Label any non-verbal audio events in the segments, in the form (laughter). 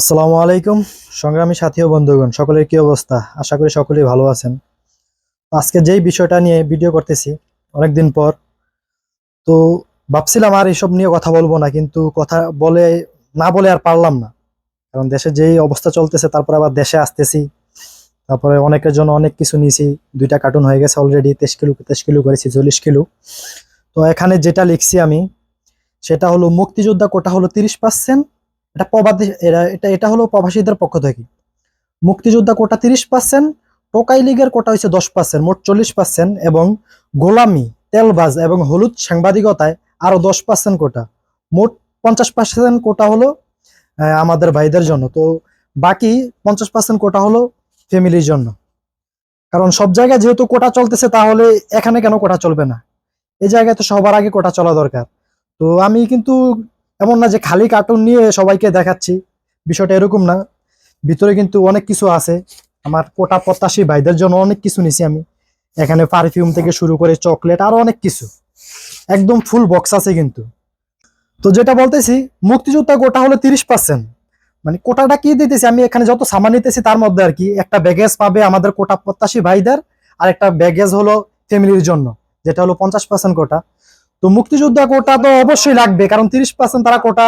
আসসালামু আলাইকুম, সংগ্রামী সাথী ও বন্ধুগণ, সকলের কি অবস্থা? আশা করি সকলেই ভালো আছেন। আজকে যেই বিষয়টা নিয়ে ভিডিও করতেছি, অনেকদিন পর, তো ভাবছিলাম আর এসব নিয়ে কথা বলব না, কিন্তু কথা বলে, না বলে আর পারলাম না। কারণ দেশে যেই অবস্থা চলতেছে, তারপর আবার দেশে আসতেছি, তারপরে অনেকের জন্য অনেক কিছু নিয়েছি, দুইটা কার্টুন হয়ে গেছে অলরেডি তেইশ কিলো তেইশ কিলো করেছি, চল্লিশ কিলো। তো এখানে যেটা লিখছি আমি, সেটা হলো মুক্তিযোদ্ধা কোটা হলো তিরিশ পার্সেন্ট এটা প্রবাদী এটা এটা হলো প্রবাসীদের পক্ষ থেকে। মুক্তিযোদ্ধা কোটা তিরিশ পার্সেন্ট টোকাই লীগের কোটা হচ্ছে দশ পার্সেন্ট মোট চল্লিশ পার্সেন্ট এবং গোলামি, তেলবাজ এবং হলুদ সাংবাদিকতায় আরও দশ পার্সেন্ট কোটা। মোট পঞ্চাশ পার্সেন্ট কোটা হলো আমাদের ভাইদের জন্য। তো বাকি পঞ্চাশ পার্সেন্ট কোটা হলো ফ্যামিলির জন্য। কারণ সব জায়গায় যেহেতু কোটা চলতেছে, তাহলে এখানে কেন কোটা চলবে না? এই জায়গায় তো সবার আগে কোটা চলা দরকার। তো আমি কিন্তু এমন না যে খালি কার্টুন নিয়ে সবাইকে দেখাচ্ছি, বিষয়টা এরকম না। ভিতরে কিন্তু অনেক কিছু আছে। আমার কোটা প্রত্যাশী ভাইদের জন্য অনেক কিছু নিছি আমি। এখানে পারফিউম থেকে শুরু করে চকলেট আরও অনেক কিছু। একদম ফুল বক্স আছে কিন্তু। তো যেটা বলতেছি, মুক্তিযোদ্ধা কোটা হলো তিরিশ পার্সেন্ট মানে কোটাটা কি দিতেছি? আমি এখানে যত সামান নিতেছি, তার মধ্যে আর কি। একটা ব্যাগেজ পাবে আমাদের কোটা প্রত্যাশী ভাইদের, আর একটা ব্যাগেজ হলো ফ্যামিলির জন্য, যেটা হলো পঞ্চাশ পার্সেন্ট কোটা। তো মুক্তিযোদ্ধা কোটা তো অবশ্যই লাগবে, কারণ তিরিশ পার্সেন্ট তারা কোটা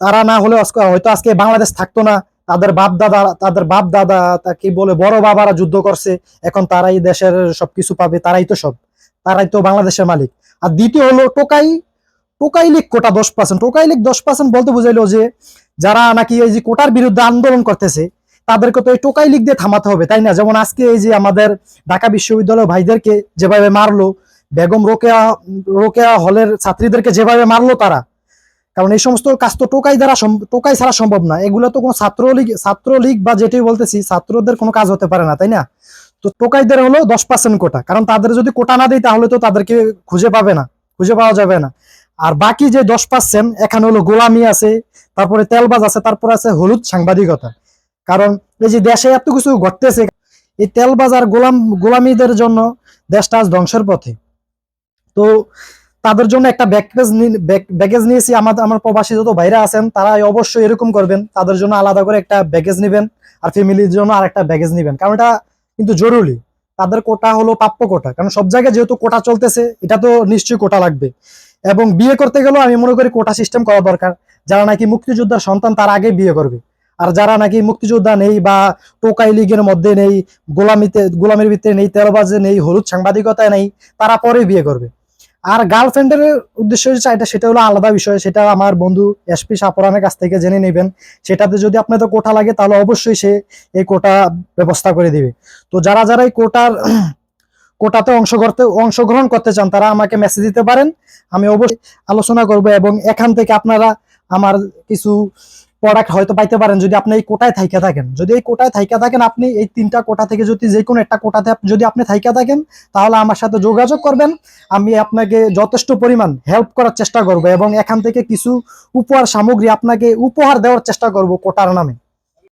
তারা না হলে হয়তো আজকে বাংলাদেশ থাকতো না, তাদের বাপ দাদা, তাদের বাপ দাদা, তা কি বলে, বড় বাবারা যুদ্ধ করছে, এখন তারাই দেশের সবকিছু পাবে, তারাই তো সব, তারাই তো বাংলাদেশের মালিক। আর দ্বিতীয় হলো টোকাই টোকাই লীগ কোটা দশ পার্সেন্ট টোকাই লীগ দশ পার্সেন্ট বলতে বুঝাইলো যে যারা নাকি এই যে কোটার বিরুদ্ধে আন্দোলন করতেছে, তাদেরকে তো এই টোকাই লীগ দিয়ে থামাতে হবে, তাই না? যেমন আজকে এই যে আমাদের ঢাকা বিশ্ববিদ্যালয় ভাইদেরকে যেভাবে মারলো বেগম রোকেয়া রোকেয়া হলের ছাত্রীদেরকে যেভাবে মারলো তারা, কারণ এই সমস্ত কাজ তো টোকাই দ্বারা টোকাই ছাড়া সম্ভব না। এগুলো তো কোনো ছাত্রলীগ ছাত্রলীগ বা যেটাই বলতেছি, ছাত্রদের কোনো কাজ হতে পারে না, তাই না? তো টোকাইদের হলো দশ পার্সেন্ট কোটা, কারণ তাদের যদি কোটা না দেয় তাহলে তো তাদেরকে খুঁজে পাবে না, খুঁজে পাওয়া যাবে না। আর বাকি যে দশ পার্সেন্ট এখানে হলো গোলামি আছে, তারপরে তেলবাজ আছে, তারপরে আছে হলুদ সাংবাদিকতা। কারণ এই যে দেশে এত কিছু ঘটতেছে, এই তেলবাজ আর গোলাম, গোলামিদের জন্য দেশটা আজ ধ্বংসের পথে। তো তাদের জন্য একটা ব্যাগেজ ব্যাগেজ নিয়েছি। আমাদের আমার প্রবাসী যত ভাইরা আছেন তারা অবশ্যই এরকম করবেন। তাদের জন্য আলাদা করে একটা ব্যাগেজ নেবেন আর ফ্যামিলির জন্য আর একটা ব্যাগেজ নেবেন। কারণ এটা কিন্তু জরুরি। তাদের কোটা হলো প্রাপ্য কোটা। কারণ সব জায়গায় যেহেতু কোটা চলতেছে, এটা তো নিশ্চয়ই কোটা লাগবে। এবং বিয়ে করতে গেলেও আমি মনে করি কোটা সিস্টেম করা দরকার। যারা নাকি মুক্তিযোদ্ধার সন্তান, তার আগে বিয়ে করবে। আর যারা নাকি মুক্তিযোদ্ধা নেই বা টোকাই লীগের মধ্যে নেই, গোলামিতে, গোলামির ভিতরে নেই তেলবাজে নেই, হলুদ সাংবাদিকতায় নেই, তারা পরে বিয়ে করবে। আর গার্লফ্রেন্ডের উদ্দেশ্য যে চাইটা, সেটা হলো আলাদা বিষয়। সেটা আমার বন্ধু এসপি সাপরানের কাছ থেকে জেনে নেবেন। সেটাতে যদি আপনাদের কোটা লাগে, তাহলে অবশ্যই সে এই কোটা ব্যবস্থা করে দিবে। তো যারা যারা এই কোটার (clears throat) কোটাতে অংশ করতে, অংশগ্রহণ করতে চান, তারা আমাকে মেসেজ দিতে পারেন। আমি অবশ্যই আলোচনা করব এবং এখান থেকে আপনারা আমার কিছু প্রোডাক্ট হয়তো পাইতে পারেন, যদি আপনি এই কোটায় থাইকা থাকেন। যদি এই কোটায় থাইকা থাকেন, আপনি এই তিনটা কোটা থেকে যদি যে কোনো একটা কোটাতে যদি আপনি থাইকা থাকেন, তাহলে আমার সাথে যোগাযোগ করবেন। আমি আপনাকে যথেষ্ট পরিমাণ হেল্প করার চেষ্টা করব এবং এখান থেকে কিছু উপহার সামগ্রী আপনাকে উপহার দেওয়ার চেষ্টা করব কোটার নামে।